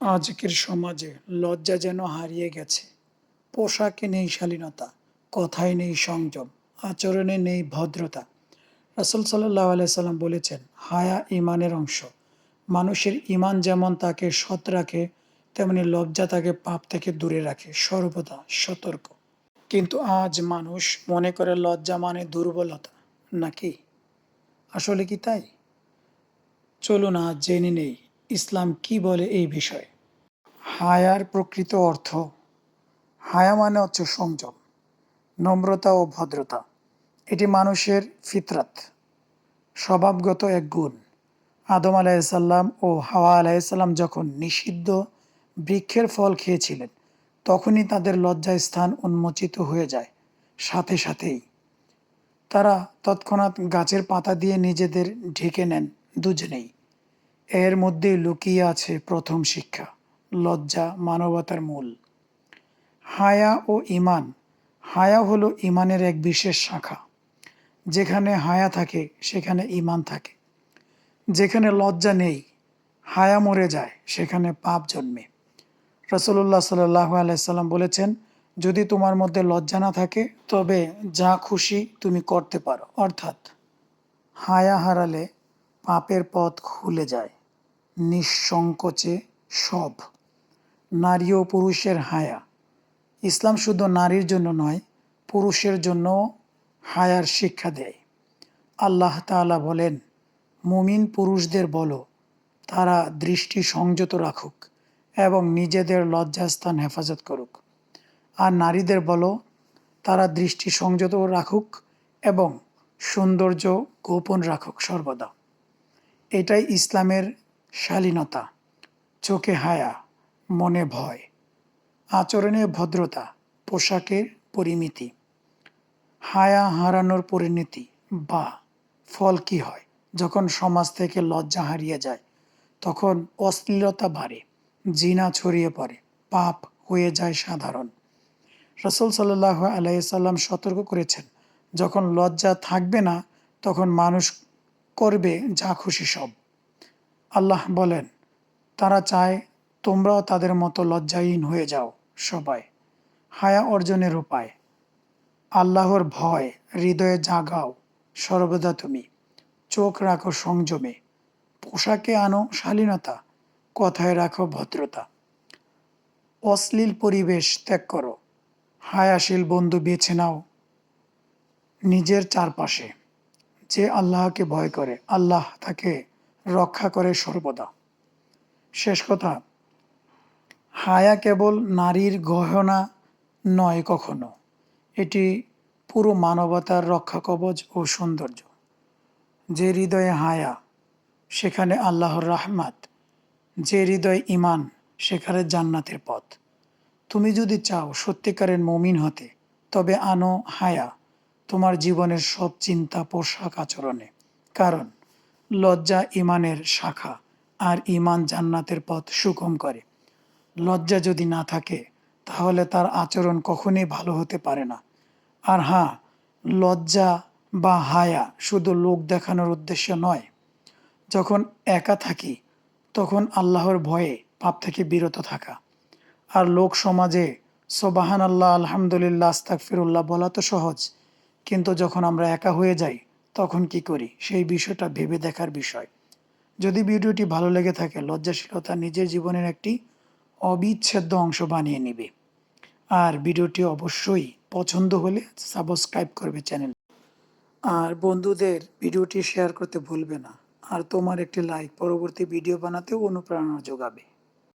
আজকের সমাজে লজ্জা যেন হারিয়ে গেছে। পোশাকে নেই শালীনতা, কথায় নেই সংযম, আচরণে নেই ভদ্রতা। রাসুল সাল্লাহ আলাইসাল্লাম বলেছেন, হায়া ইমানের অংশ। মানুষের ইমান যেমন তাকে সৎ রাখে, তেমনি লজ্জা তাকে পাপ থেকে দূরে রাখে, সর্বদা সতর্ক। কিন্তু আজ মানুষ মনে করে লজ্জা মানে দুর্বলতা, নাকি? আসলে কি তাই? চলুন আজ জেনে নেই ইসলাম কি বলে এই বিষয়ে? হায়ার প্রকৃত অর্থ। হায়া মানে হচ্ছে সংযম, নম্রতা ও ভদ্রতা। এটি মানুষের ফিতরাত, স্বভাবগত এক গুণ। আদম আলাইসাল্লাম ও হাওয়া আলাইসাল্লাম যখন নিষিদ্ধ বৃক্ষের ফল খেয়েছিলেন, তখনই তাদের লজ্জায় স্থান উন্মোচিত হয়ে যায়। সাথে সাথেই তারা তৎক্ষণাৎ গাছের পাতা দিয়ে নিজেদের ঢেকে নেন দুজনেই। এর মধ্যে লুকিয়ে আছে প্রথম শিক্ষা, লজ্জা মানবতার মূল। হায়া ও ইমান, হায়া হলো ইমানের এক বিশেষ শাখা। যেখানে হায়া থাকে, সেখানে ইমান থাকে। যেখানে লজ্জা নেই, হায়া মরে যায়, সেখানে পাপ জন্মে। রসুল্লাহ সাল্লাহ আলাইসাল্লাম বলেছেন, যদি তোমার মধ্যে লজ্জা না থাকে, তবে যা খুশি তুমি করতে পারো। অর্থাৎ, হায়া হারালে পাপের পথ খুলে যায়। নিঃসংকোচে সব। নারী ও পুরুষের হায়া। ইসলাম শুধু নারীর জন্য নয়, পুরুষের জন্য হায়ার শিক্ষা দেয়। আল্লাহ তাআলা বলেন, মুমিন পুরুষদের বলো, তারা দৃষ্টি সংযত রাখুক এবং নিজেদের লজ্জাস্থান হেফাজত করুক। আর নারীদের বলো, তারা দৃষ্টি সংযত রাখুক এবং সৌন্দর্য গোপন রাখুক সর্বদা। এটাই ইসলামের শালীনতা, চোখে হায়া, মনে ভয়, আচরণে ভদ্রতা, পোশাকের পরিমিতি। হায়া হারানোর পরিণতি, বা ফল কি হয়? যখন সমাজ থেকে লজ্জা হারিয়ে যায়, তখন অশ্লীলতা বাড়ে, জিনা ছড়িয়ে পড়ে, পাপ হয়ে যায় সাধারণ। রসুল সাল্লাহ আলাইসাল্লাম সতর্ক করেছেন, যখন লজ্জা থাকবে না, তখন মানুষ করবে যা খুশি সব। আল্লাহ বলেন, তারা চায় তোমরাও তাদের মতো লজ্জাহীন হয়ে যাও সবাই। হায়া অর্জনের উপায়। আল্লাহর ভয় হৃদয়ে জাগাও সর্বদা তুমি। চোখ রাখো সংযমে। পোশাকে আনো শালীনতা। কথায় রাখো ভদ্রতা। অশ্লীল পরিবেশ ত্যাগ করো। হায়াশীল বন্ধু বেছে নাও নিজের চারপাশে। যে আল্লাহকে ভয় করে, আল্লাহ তাকে রক্ষা করে সর্বদা। শেষ কথা, হায়া কেবল নারীর গহনা নয় কখনো। এটি পুরো মানবতার রক্ষা কবচ ও সৌন্দর্য। যে হৃদয়ে হায়া, সেখানে আল্লাহর রাহমাত। যে হৃদয় ইমান সেখানে জান্নাতের পথ। তুমি যদি চাও সত্যিকারের মমিন হতে, তবে আনো হায়া, তোমার জীবনের সব চিন্তা পোশাক আচরণে। কারণ লজ্জা ইমানের শাখা, আর ইমান জান্নাতের পথ সুকম করে। লজ্জা যদি না থাকে, তাহলে তার আচরণ কখনই ভালো হতে পারে না। আর হ্যাঁ লজ্জা বা হায়া শুধু লোক দেখানোর উদ্দেশ্য নয়। যখন একা থাকি, তখন আল্লাহর ভয়ে পাপ থেকে বিরত থাকা। আর লোক সমাজে সোবাহান আল্লাহ আলহামদুলিল্লাহ আস্তাক ফিরুল্লাহ বলা তো সহজ, কিন্তু যখন আমরা একা হয়ে যাই তখন কি করি? সেই বিষয়টা ভেবে দেখার বিষয়। যদি ভিডিওটি ভালো লেগে থাকে, লজ্জাশীলতা নিজের জীবনের একটি অবিচ্ছেদ্য অংশ বানিয়ে নিবে। আর ভিডিওটি অবশ্যই পছন্দ হলে সাবস্ক্রাইব করবে চ্যানেল। আর বন্ধুদের ভিডিওটি শেয়ার করতে ভুলবে না। আর তোমার একটি লাইক পরবর্তী ভিডিও বানাতেও অনুপ্রেরণা যোগাবে।